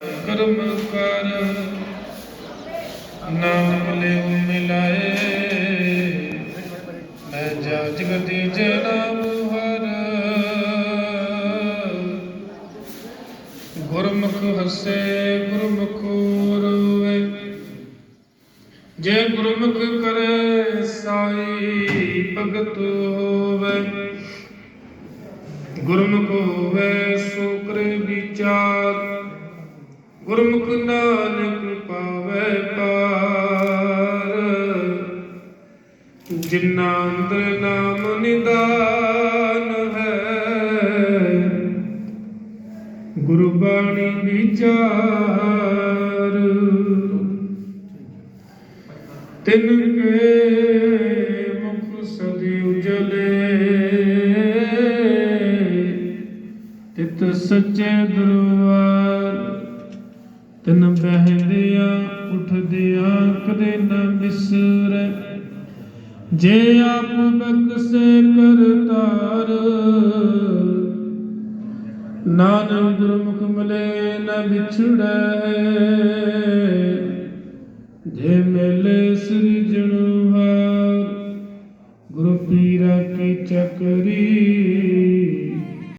ਕਰਮ ਕਰ ਨਾਮ ਲਿਉ ਮਿਲਾਏ। ਮੈਂ ਜਾ ਜਗਤੀ ਜਨਮ ਹਰ। ਗੁਰਮੁਖ ਹਸੇ ਗੁਰਮੁਖ ਰੋਵੇ ਜੇ ਗੁਰਮੁਖ ਕਰੇ ਸਾਈ ਭਗਤ ਹੋਵੇ। ਗੁਰਮੁਖ ਹੋਵੇ ਗੁਰਮੁਖ ਨਾਨਕ ਪਾਵੇ ਪਾਰ ਜਿਨਾ ਅੰਦਰ ਨਾਮ ਨਿਦਾਨ ਹੈ ਗੁਰਬਾਣੀ ਵਿਚਾਰ। ਤਿਨ ਕੇ ਮੁਖ ਸਦੀ ਉਜਲੇ, ਤਿਤ ਸੱਚੇ ਦਰਬਾਰ। ਤਨ ਬਹਿਦਿਆ ਉਠਦਿਆ ਕਦੇ ਨਾ ਵਿਸਰੈ ਜੇ ਆਪ ਬਖਸ਼ੇ ਕਰਤਾਰ ਨਾਨਕ ਗੁਰਮੁਖ ਮਿਲੇ ਨ ਵਿਛੜੈ। ਜੇ ਮਿਲੇ ਸ੍ਰੀ ਜਨੁਹਾਰ ਗੁਰੂ ਪੀਰਾ ਕੀ ਚੱਕਰੀ